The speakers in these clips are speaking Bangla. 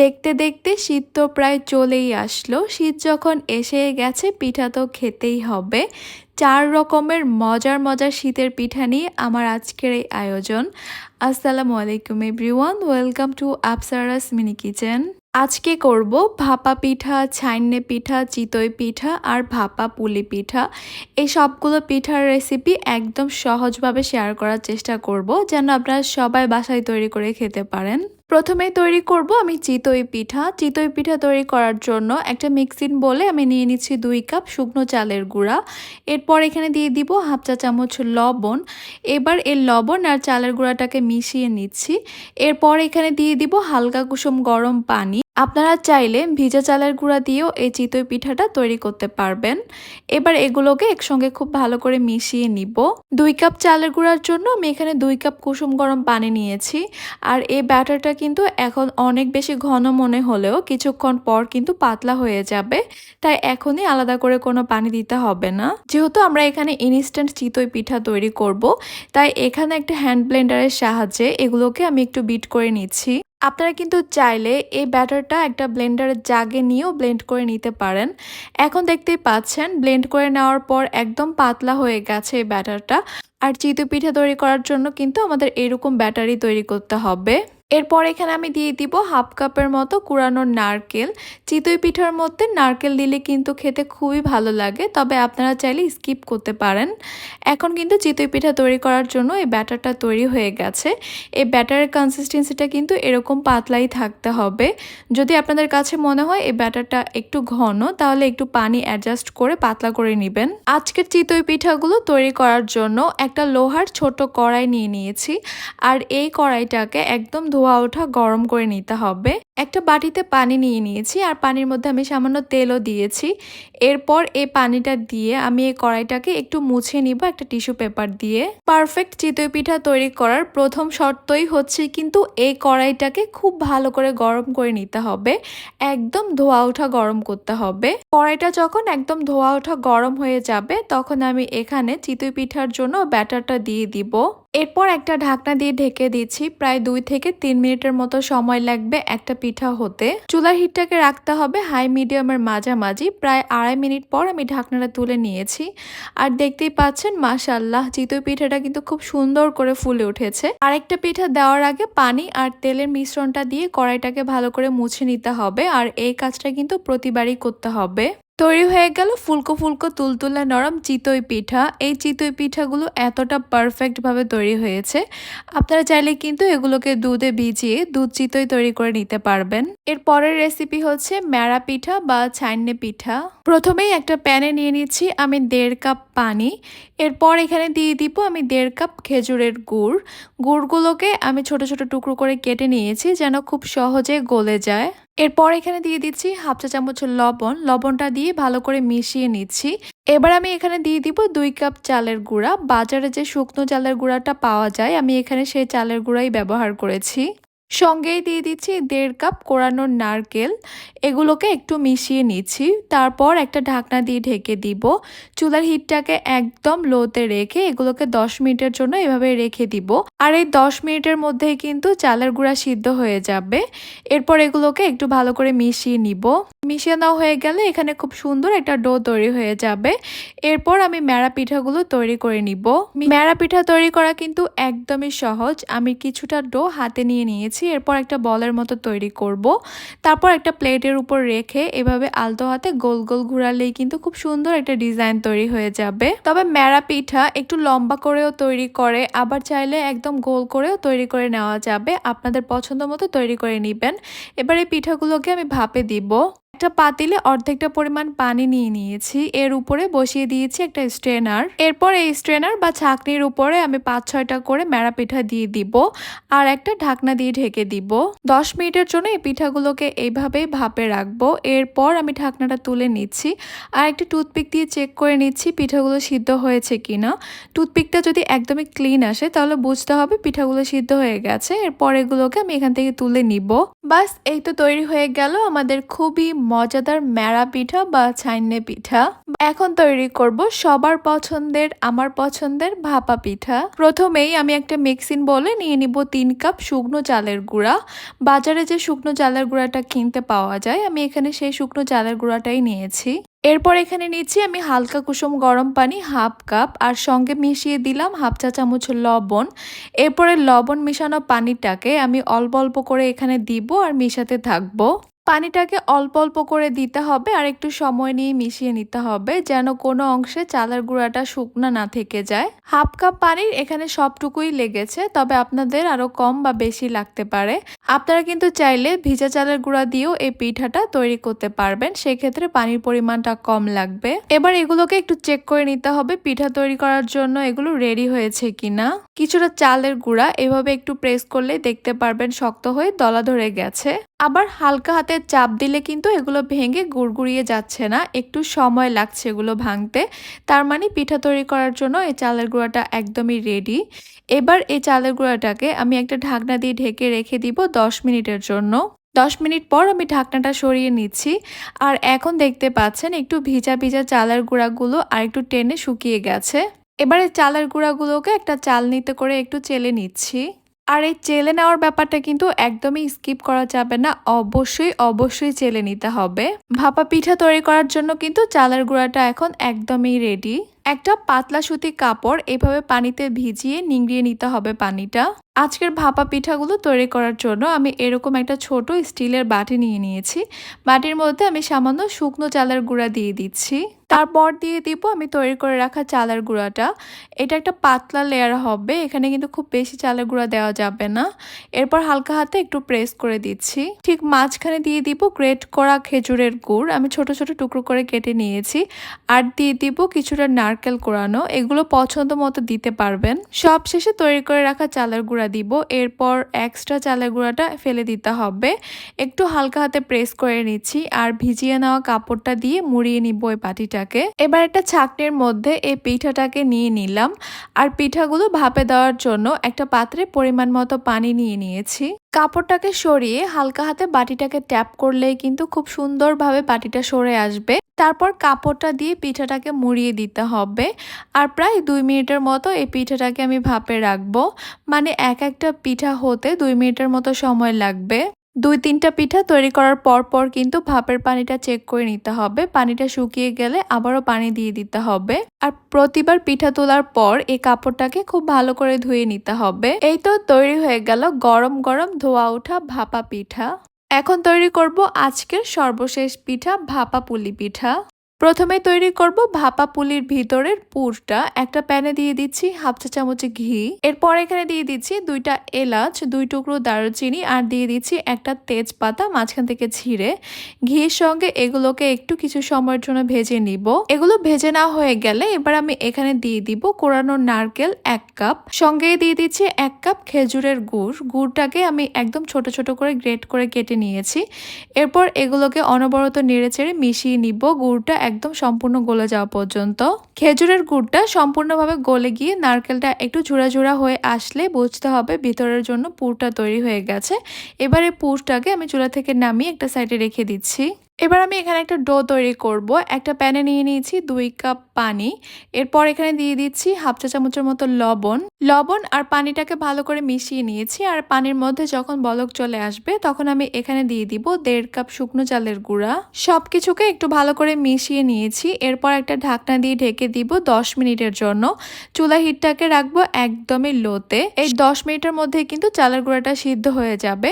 দেখতে দেখতে শীত তো প্রায় চলেই আসলো। শীত যখন এসে গেছে, পিঠা তো খেতেই হবে। চার রকমের মজার মজার শীতের পিঠা নিয়ে আমার আজকের এই আয়োজন। আসসালামু আলাইকুম everyone, welcome to Apsara's mini kitchen. আজকে করব ভাপা পিঠা ছাইন্নে পিঠা, চিতই পিঠা আর ভাপা পুলি পিঠা। এই সবগুলো পিঠার রেসিপি একদম সহজভাবে শেয়ার করার চেষ্টা করব, যেন আপনারা সবাই বাসায় তৈরি করে খেতে পারেন। প্রথমে তৈরি করব আমি চিতই পিঠা। চিতই পিঠা তৈরি করার জন্য একটা মিক্সিন বলে আমি নিয়ে নিচ্ছি দুই কাপ শুকনো চালের গুঁড়া। এরপর এখানে দিয়ে দিব হাফ চা চামচ লবণ। এবার এর লবণ আর চালের গুঁড়াটাকে মিশিয়ে নিচ্ছি। এরপর এখানে দিয়ে দিব হালকা কুসুম গরম পানি। আপনারা চাইলে ভিজা চালের গুঁড়া দিয়েও এই চিতই পিঠাটা তৈরি করতে পারবেন। এবার এগুলোকে একসঙ্গে খুব ভালো করে মিশিয়ে নিব। দুই কাপ চালের গুঁড়ার জন্য আমি এখানে দুই কাপ কুসুম গরম পানি নিয়েছি। আর এই ব্যাটারটা কিন্তু এখন অনেক বেশি ঘন মনে হলেও কিছুক্ষণ পর কিন্তু পাতলা হয়ে যাবে। তাই এখনই আলাদা করে কোনো পানি দিতে হবে না। যেহেতু আমরা এখানে ইনস্ট্যান্ট চিতই পিঠা তৈরি করব, তাই এখানে একটা হ্যান্ড ব্লেন্ডারের সাহায্যে এগুলোকে আমি একটু বিট করে নিচ্ছি। আপনারা কিন্তু চাইলে এই ব্যাটারটা একটা ব্লেন্ডারের জাগে নিয়েও ব্লেন্ড করে নিতে পারেন। এখন দেখতেই পাচ্ছেন, ব্লেন্ড করে নেওয়ার পর একদম পাতলা হয়ে গেছে এই ব্যাটারটা। আর চিতু পিঠা তৈরি করার জন্য কিন্তু আমাদের এরকম ব্যাটারি তৈরি করতে হবে। এরপর এখানে আমি দিয়ে দিব হাফ কাপের মতো কুড়ানোর নারকেল। চিতই পিঠার মধ্যে নারকেল দিলে কিন্তু খেতে খুবই ভালো লাগে, তবে আপনারা চাইলে স্কিপ করতে পারেন। এখন কিন্তু চিতই পিঠা তৈরি করার জন্য এই ব্যাটারটা তৈরি হয়ে গেছে। এই ব্যাটারের কনসিস্টেন্সিটা কিন্তু এরকম পাতলাই থাকতে হবে। যদি আপনাদের কাছে মনে হয় এই ব্যাটারটা একটু ঘন, তাহলে একটু পানি অ্যাডজাস্ট করে পাতলা করে নেবেন। আজকের চিতই পিঠাগুলো তৈরি করার জন্য একটা লোহার ছোট কড়াই নিয়ে নিয়েছি। আর এই কড়াইটাকে একদম ধোয়া ওঠা গরম করে নিতে হবে। একটা বাটিতে পানি নিয়ে নিয়েছি আর পানির মধ্যে আমি সামান্য তেলও দিয়েছি। এরপর এই পানিটা দিয়ে আমি এই কড়াইটাকে একটু মুছে নিব একটা টিস্যু পেপার দিয়ে। পারফেক্ট চিতই পিঠা তৈরি করার প্রথম শর্তই হচ্ছে কিন্তু এই কড়াইটাকে খুব ভালো করে গরম করে নিতে হবে। একদম ধোয়া ওঠা গরম করতে হবে। কড়াইটা যখন একদম ধোয়া ওঠা গরম হয়ে যাবে তখন আমি এখানে চিতই পিঠার জন্য ব্যাটারটা দিয়ে দিব। এরপর একটা ঢাকনা দিয়ে ঢেকে দিচ্ছি। প্রায় দুই থেকে তিন মিনিটের মতো সময় লাগবে একটা পিঠা হতে। চুলার হিটটাকে রাখতে হবে হাই মিডিয়ামের মাঝামাঝি। প্রায় আড়াই মিনিট পর আমি ঢাকনাটা তুলে নিয়েছি। আর দেখতেই পাচ্ছেন মাশাল্লাহ চিতই পিঠাটা কিন্তু খুব সুন্দর করে ফুলে উঠেছে। আরেকটা পিঠা দেওয়ার আগে পানি আর তেলের মিশ্রণটা দিয়ে কড়াইটাকে ভালো করে মুছে নিতে হবে। আর এই কাজটা কিন্তু প্রতিবারই করতে হবে। তৈরি হয়ে গেল ফুলকো ফুলকো তুলতুলে নরম চিতই পিঠা। এই চিতই পিঠাগুলো এতটা পারফেক্টভাবে তৈরি হয়েছে। আপনারা চাইলে কিন্তু এগুলোকে দুধে ভিজিয়ে দুধ চিতই তৈরি করে নিতে পারবেন। এর পরের রেসিপি হচ্ছে ম্যাড়া পিঠা বা ছাইন্নে পিঠা। প্রথমেই একটা প্যানে নিয়ে নিচ্ছি আমি দেড় কাপ পানি। এরপর এখানে দিয়ে দিব আমি দেড় কাপ খেজুরের গুড়। গুড়গুলোকে আমি ছোট ছোট টুকরো করে কেটে নিয়েছি যেন খুব সহজে গলে যায়। এরপর এখানে দিয়ে দিচ্ছি হাফ চা চামচ লবণ। লবণটা দিয়ে ভালো করে মিশিয়ে নিচ্ছি। এবার আমি এখানে দিয়ে দিব দুই কাপ চালের গুঁড়া। বাজারে যে শুকনো চালের গুঁড়াটা পাওয়া যায়, আমি এখানে সেই চালের গুঁড়াই ব্যবহার করেছি। সঙ্গেই দিয়ে দিচ্ছি দেড় কাপ কোরানোর নারকেল। এগুলোকে একটু মিশিয়ে নিচ্ছি। তারপর একটা ঢাকনা দিয়ে ঢেকে দিব। চুলার হিটটাকে একদম লোতে রেখে এগুলোকে দশ মিনিটের জন্য এভাবে রেখে দিব। আর এই দশ মিনিটের মধ্যেই কিন্তু চালের গুঁড়া সিদ্ধ হয়ে যাবে। এরপর এগুলোকে একটু ভালো করে মিশিয়ে নিব। মিশিয়ে নেওয়া হয়ে গেলে এখানে খুব সুন্দর একটা ডো তৈরি হয়ে যাবে। এরপর আমি ম্যাড়া পিঠাগুলো তৈরি করে নিব। ম্যাড়া পিঠা তৈরি করা কিন্তু একদমই সহজ। আমি কিছুটা ডো হাতে নিয়ে নিয়েছি, এরপর একটা বলের মতো তৈরি করব। তারপর একটা প্লেটের উপর রেখে এভাবে আলতো হাতে গোল গোল ঘুরালেই কিন্তু খুব সুন্দর একটা ডিজাইন তৈরি হয়ে যাবে। তবে ম্যাড়া পিঠা একটু লম্বা করেও তৈরি করে, আবার চাইলে একদম গোল করেও তৈরি করে নেওয়া যাবে। আপনাদের পছন্দ মতো তৈরি করে নেবেন। এবার এই পিঠাগুলোকে আমি ভাপে দিব। একটা পাতিলে অর্ধেকটা পরিমাণ পানি নিয়ে নিয়েছি। এর উপরে বসিয়ে দিয়েছি একটা স্ট্রেনার। এরপর এই স্ট্রেনার বা ছাকনির উপরে আমি পাঁচ ছয়টা করে ম্যাড়া পিঠা দিয়ে দিব আর একটা ঢাকনা দিয়ে ঢেকে দিব। দশ মিনিটের জন্য এই পিঠাগুলোকে এইভাবেই ভাপে রাখব। এরপর আমি ঢাকনাটা তুলে নিচ্ছি আর একটা টুথপিক দিয়ে চেক করে নিচ্ছি পিঠাগুলো সিদ্ধ হয়েছে কিনা। টুথপিকটা যদি একদমই ক্লিন আসে তাহলে বুঝতে হবে পিঠাগুলো সিদ্ধ হয়ে গেছে। এরপর এগুলোকে আমি এখান থেকে তুলে নিব। বাস, এই তো তৈরি হয়ে গেল আমাদের খুবই মজাদার ম্যাড়া পিঠা বা ছাইনে পিঠা। এখন তৈরি করব সবার পছন্দের, আমার পছন্দের ভাপা পিঠা। প্রথমেই আমি একটা মিক্সিন বলে নিয়ে নিব তিন কাপ শুকনো চালের গুঁড়া। বাজারে যে শুকনো চালের গুঁড়াটা কিনতে পাওয়া যায়, আমি এখানে সেই শুকনো চালের গুঁড়াটাই নিয়েছি। এরপর এখানে নিচ্ছি আমি হালকা কুসুম গরম পানি, হাফ কাপ, আর সঙ্গে মিশিয়ে দিলাম হাফ চা চামচ লবণ। এরপরে লবণ মেশানো পানিটাকে আমি অল্প অল্প করে এখানে দিব আর মিশাতে থাকব। পানিটাকে অল্প অল্প করে দিতে হবে আর একটু সময় নিয়ে মিশিয়ে নিতে হবে যেন কোনো অংশে চালের গুঁড়াটা শুকনো না থেকে যায়। হাফ কাপ পানির এখানে সবটুকুই লেগেছে, তবে আপনাদের আরও কম বা বেশি লাগতে পারে। আপনারা কিন্তু চাইলে ভিজা চালের গুঁড়া দিয়েও এই পিঠাটা তৈরি করতে পারবেন, সেক্ষেত্রে পানির পরিমাণটা কম লাগবে। এবার এগুলোকে একটু চেক করে নিতে হবে পিঠা তৈরি করার জন্য এগুলো রেডি হয়েছে কিনা। কিছুটা চালের গুঁড়া এভাবে একটু প্রেস করলে দেখতে পারবেন শক্ত হয়ে দলা ধরে গেছে। আবার হালকা হাতে চাপ দিলে কিন্তু এগুলো ভেঙে গুড়গুড়িয়ে যাচ্ছে না। একটু সময় লাগছে এগুলো ভাঙতে। তার মানে পিঠা তৈরি করার জন্য এই চালের গুঁড়াটা একদমই রেডি এবার এই চালের গুঁড়াটাকে আমি একটা ঢাকনা দিয়ে ঢেকে রেখে দিব দশ মিনিটের জন্য। দশ মিনিট পর আমি ঢাকনাটা সরিয়ে নিচ্ছি। আর এখন দেখতে পাচ্ছেন একটু ভিজা ভিজা চালের গুঁড়াগুলো আর একটু টেনে শুকিয়ে গেছে। এবারে চালের গুঁড়াগুলোকে একটা চালনিতে করে একটু চেলে নিচ্ছি। আর এই চেলে নেওয়ার ব্যাপারটা কিন্তু একদমই স্কিপ করা যাবে না। অবশ্যই অবশ্যই চেলে নিতে হবে। ভাপা পিঠা তৈরি করার জন্য কিন্তু চালের গুঁড়াটা এখন একদমই রেডি একটা পাতলা সুতি কাপড় এভাবে পানিতে ভিজিয়ে নিংড়িয়ে নিতে হবে পানিটা। আজকের ভাপা পিঠাগুলো তৈরি করার জন্য আমি এরকম একটা ছোট স্টিলের বাটি নিয়ে নিয়েছি। বাটির মধ্যে আমি সামান্য শুকনো চালের গুঁড়া দিয়ে দিচ্ছি। তারপর দিয়ে দিব আমি তৈরি করে রাখা চালের গুঁড়াটা। এটা একটা পাতলা লেয়ার হবে, এখানে কিন্তু খুব বেশি চালের গুঁড়া দেওয়া যাবে না। এরপর হালকা হাতে একটু প্রেস করে দিচ্ছি। ঠিক মাঝখানে দিয়ে দিব গ্রেট করা খেজুরের গুড়, আমি ছোট ছোট টুকরো করে কেটে নিয়েছি। আর দিয়ে দিব কিছুটা নারকেল কোরানো, এগুলো পছন্দ মতো দিতে পারবেন। সব শেষে তৈরি করে রাখা চালের গুঁড়া দিব, এরপর এক্সট্রা চালের গুঁড়াটা ফেলে দিতে হবে। একটু হালকা হাতে প্রেস করে নিচ্ছি, আর ভিজিয়ে নেওয়া কাপড়টা দিয়ে মুড়িয়ে নিব ওই পাটিটাকে এবার একটা ছাকনির মধ্যে এই পিঠাটাকে নিয়ে নিলাম। আর পিঠাগুলো ভাপে দেওয়ার জন্য একটা পাত্রে পরিমাণ মতো পানি নিয়ে নিয়েছি। কাপড়টাকে সরিয়ে হালকা হাতে বাটিটাকে ট্যাপ করলেই কিন্তু খুব সুন্দরভাবে বাটিটা সরে আসবে। তারপর কাপড়টা দিয়ে পিঠাটাকে মুড়িয়ে দিতে হবে। আর প্রায় দুই মিনিটের মতো এই পিঠাটাকে আমি ভাপে রাখব। মানে এক একটা পিঠা হতে দুই মিনিটের মতো সময় লাগবে। দুই তিনটা পিঠা তৈরি করার পর পর কিন্তু ভাপের পানিটা চেক করে নিতে হবে। পানিটা শুকিয়ে গেলে আবারও পানি দিয়ে দিতে হবে। আর প্রতিবার পিঠা তোলার পর এই কাপড়টাকে খুব ভালো করে ধুয়ে নিতে হবে। এই তো তৈরি হয়ে গেল গরম গরম ধোয়া ওঠা ভাপা পিঠা। এখন তৈরি করব আজকের সর্বশেষ পিঠা ভাপা পুলি পিঠা। প্রথমে তৈরি করব ভাপা পুলির ভিতরের পুরটা। একটা প্যানে দিয়ে দিচ্ছি হাফ চা চামচ ঘি। এরপর এখানে দিয়ে দিচ্ছি দুইটা এলাচ, দুই টুকরো দারুচিনি আর দিয়ে দিচ্ছি একটা তেজপাতা, মাঝখান থেকে ছিঁড়ে ঘির সঙ্গে এগুলোকে একটু কিছু সময়ের জন্য ভেজে নিব। এগুলো ভেজে না হয়ে গেলে এবার আমি এখানে দিয়ে দিব কোরানো নারকেল এক কাপ। সঙ্গে দিয়ে দিচ্ছি এক কাপ খেজুরের গুড়। গুড়টাকে আমি একদম ছোট ছোট করে গ্রেট করে কেটে নিয়েছি। এরপর এগুলোকে অনবরত নেড়ে চেড়ে মিশিয়ে নিব। গুড়টা একদম সম্পূর্ণ গলে যাওয়া পর্যন্ত। খেজুরের গুড়টা সম্পূর্ণভাবে গলে গিয়ে নারকেলটা একটু ঝুড়া ঝুড়া হয়ে আসলে বুঝতে হবে ভিতরের জন্য পুরটা তৈরি হয়ে গেছে। এবারে পুরটাকে আমি চুলা থেকে নামিয়ে একটা সাইডে রেখে দিচ্ছি। এবার আমি এখানে একটা ডো তৈরি করব। একটা প্যানে নিয়ে নিয়েছি দুই কাপ পানি। এরপর এখানে দিয়ে দিচ্ছি হাফ চা চামচের মতো লবণ। লবণ আর পানিটাকে ভালো করে মিশিয়ে নিয়েছি আর পানির মধ্যে যখন বলক চলে আসবে তখন আমি এখানে দিয়ে দিব দেড় কাপ শুকনো চালের গুঁড়া। সব কিছুকে একটু ভালো করে মিশিয়ে নিয়েছি। এরপর একটা ঢাকনা দিয়ে ঢেকে দিব দশ মিনিটের জন্য। চুলা হিটটাকে রাখব একদমই লোতে। এই দশ মিনিটের মধ্যে কিন্তু চালের গুঁড়াটা সিদ্ধ হয়ে যাবে।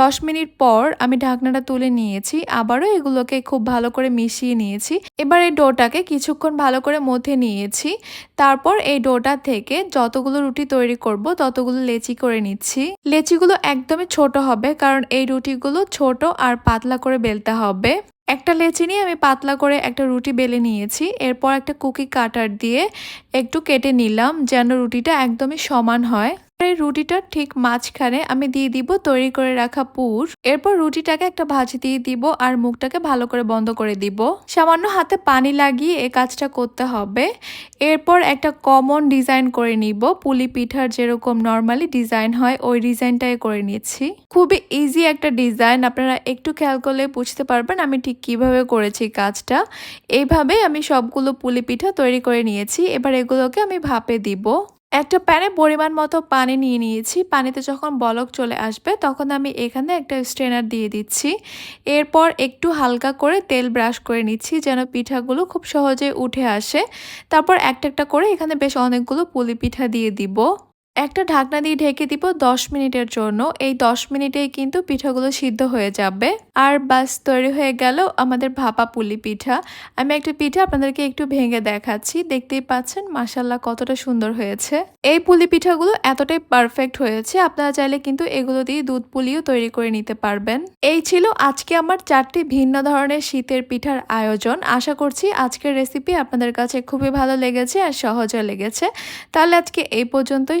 দশ মিনিট পর আমি ঢাকনাটা তুলে নিয়েছি। আবারও এগুলোকে খুব ভালো করে মিশিয়ে নিয়েছি। এবার এই ডোটাকে কিছুক্ষণ ভালো করে মধ্যে নিয়েছি। তারপর এই ডোটা থেকে যতগুলো রুটি তৈরি করব, ততগুলো লেচি করে নিচ্ছি। লেচিগুলো একদমই ছোট হবে, কারণ এই রুটিগুলো ছোট আর পাতলা করে বেলতে হবে। একটা লেচি নিয়ে আমি পাতলা করে একটা রুটি বেলে নিয়েছি। এরপর একটা কুকি কাটার দিয়ে একটু কেটে নিলাম, যেন রুটিটা একদমই সমান হয়। এই রুটিটার ঠিক মাঝখানে আমি দিয়ে দিব তৈরি করে রাখা পুর। এরপর রুটিটাকে একটা ভাজি দিয়ে দিব আর মুখটাকে ভালো করে বন্ধ করে দিব। সামান্য হাতে পানি লাগিয়ে এই কাজটা করতে হবে। এরপর একটা কমন ডিজাইন করে নিব। পুলি পিঠার যেরকম নর্মালি ডিজাইন হয়, ওই ডিজাইনটাই করে নিচ্ছি। খুবই ইজি একটা ডিজাইন, আপনারা একটু খেয়াল করলে বুঝতে পারবেন আমি ঠিক কীভাবে করেছি কাজটা। এইভাবে আমি সবগুলো পুলি পিঠা তৈরি করে নিয়েছি। এবার এগুলোকে আমি ভাপে দিব। একটা প্যানে পরিমাণ মতো পানি নিয়ে নিয়েছি। পানিতে যখন বলক চলে আসবে, তখন আমি এখানে একটা স্ট্রেনার দিয়ে দিচ্ছি। এরপর একটু হালকা করে তেল ব্রাশ করে নিচ্ছি যেন পিঠাগুলো খুব সহজে উঠে আসে। তারপর একটা একটা করে এখানে বেশ অনেকগুলো পুলি পিঠা দিয়ে দিব। একটা ঢাকনা দিয়ে ঢেকে দিব দশ মিনিটের জন্য। এই দশ মিনিটেই কিন্তু পিঠাগুলো সিদ্ধ হয়ে যাবে। আর বাস তৈরি হয়ে গেল আমাদের ভাপা পুলি পিঠা। আমি একটা পিঠা আপনাদেরকে একটু ভেঙে দেখাচ্ছি। দেখতেই পাচ্ছেন মাসাল্লাহ কতটা সুন্দর হয়েছে। এই পুলি পিঠাগুলো এতটাই পারফেক্ট হয়েছে, আপনারা চাইলে কিন্তু এগুলো দিয়ে দুধ পুলিও তৈরি করে নিতে পারবেন। এই ছিল আজকে আমার চারটি ভিন্ন ধরনের শীতের পিঠার আয়োজন। আশা করছি আজকের রেসিপি আপনাদের কাছে খুবই ভালো লেগেছে আর সহজও লেগেছে। তাহলে আজকে এই পর্যন্তই।